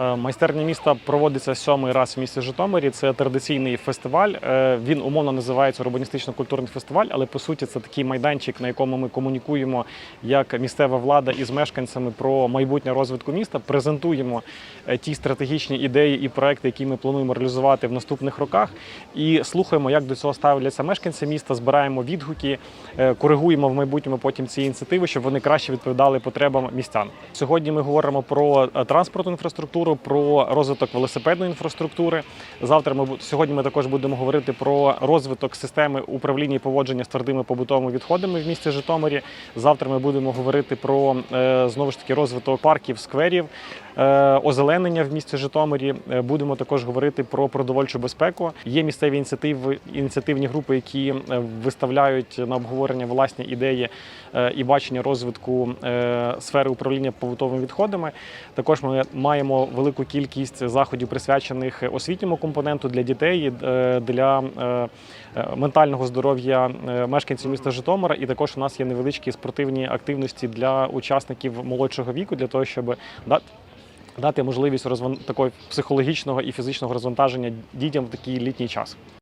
Е, Майстерня міста проводиться сьомий раз в місті Житомирі. Це традиційний фестиваль. Е, Він умовно називається урбаністично-культурний фестиваль, але по суті це такий майданчик, на якому ми комунікуємо як місцева влада із мешканцями про майбутнє розвитку міста. Презентуємо е, ті стратегічні ідеї і проекти, які ми плануємо реалізувати в наступних роках, і слухаємо, як до цього ставляться мешканці міста. Збираємо відгуки, коригуємо в майбутньому потім ці ініціативи, щоб вони краще відповідали потребам містян. Сьогодні ми говоримо про транспортну інфраструктуру, про розвиток велосипедної інфраструктури. Завтра ми сьогодні ми також будемо говорити про розвиток системи управління і поводження з твердими побутовими відходами в місті Житомирі. Завтра ми будемо говорити про е, знову ж таки розвиток парків, скверів, озеленення в місті Житомирі. Е, Будемо також говорити про продовольчу безпеку. Є місцеві ініціативи, ініціативні групи, які е, виставляють на обговорення власні ідеї е, і бачення розвитку е, сфери управління побутовими відходами. Також ми маємо велику кількість заходів, присвячених освітньому компоненту для дітей, е, для е, е, ментального здоров'я е, мешканців міста Житомира. І також у нас є невеличкі спортивні активності для учасників молодшого віку, для того, щоб дати. Дати можливість такого психологічного і фізичного розвантаження дітям в такий літній час.